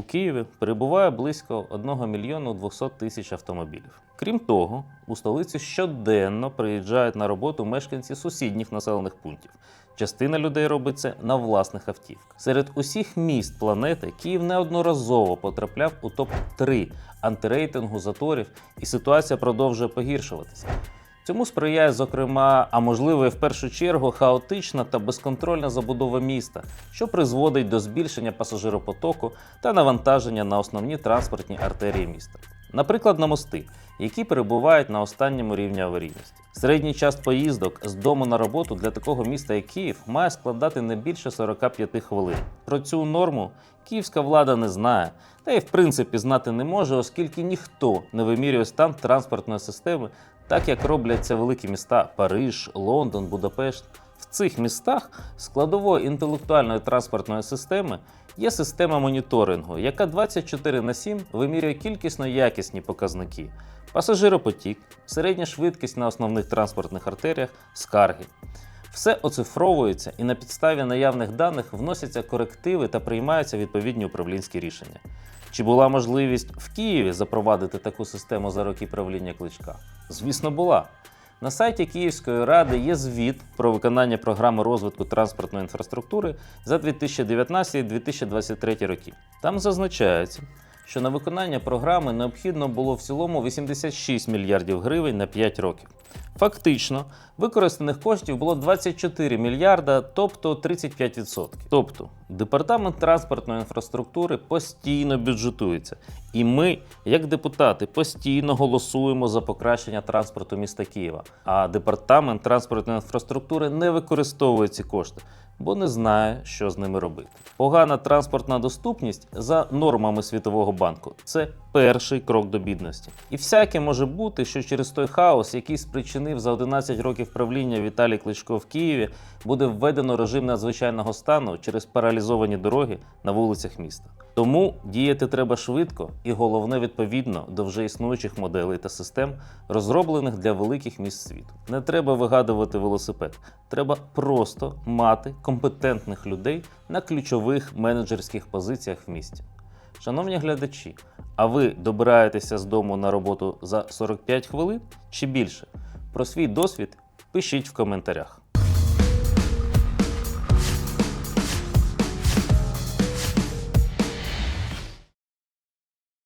Києві перебуває близько 1 мільйону 200 тисяч автомобілів. Крім того, у столиці щоденно приїжджають на роботу мешканці сусідніх населених пунктів. Частина людей робить це на власних автівках. Серед усіх міст планети Київ неодноразово потрапляв у топ-3 антирейтингу заторів, і ситуація продовжує погіршуватися. Цьому сприяє, зокрема, а можливо, і в першу чергу, хаотична та безконтрольна забудова міста, що призводить до збільшення пасажиропотоку та навантаження на основні транспортні артерії міста. Наприклад, на мости, які перебувають на останньому рівні аварійності. Середній час поїздок з дому на роботу для такого міста, як Київ, має складати не більше 45 хвилин. Про цю норму київська влада не знає, та й в принципі знати не може, оскільки ніхто не вимірює стан транспортної системи, так як роблять це великі міста Париж, Лондон, Будапешт. В цих містах складовою інтелектуальної транспортної системи є система моніторингу, яка 24 на 7 вимірює кількісно якісні показники: пасажиропотік, середня швидкість на основних транспортних артеріях, скарги. Все оцифровується і на підставі наявних даних вносяться корективи та приймаються відповідні управлінські рішення. Чи була можливість в Києві запровадити таку систему за роки правління кличка? Звісно, була. На сайті Київської ради є звіт про виконання програми розвитку транспортної інфраструктури за 2019-2023 роки. Там зазначається, що на виконання програми необхідно було в цілому 86 мільярдів гривень на 5 років. Фактично, використаних коштів було 24 мільярда, тобто 35%. Тобто, департамент транспортної інфраструктури постійно бюджетується, і ми, як депутати, постійно голосуємо за покращення транспорту міста Києва. А департамент транспортної інфраструктури не використовує ці кошти, бо не знає, що з ними робити. Погана транспортна доступність за нормами Світового банку це перший крок до бідності. І всяке може бути, що через той хаос, який спричинив за 11 років правління Віталій Кличко в Києві, буде введено режим надзвичайного стану через паралізовані дороги на вулицях міста. Тому діяти треба швидко і головне відповідно до вже існуючих моделей та систем, розроблених для великих міст світу. Не треба вигадувати велосипед, треба просто мати компетентних людей на ключових менеджерських позиціях в місті. Шановні глядачі, а ви добираєтеся з дому на роботу за 45 хвилин чи більше? Про свій досвід пишіть в коментарях.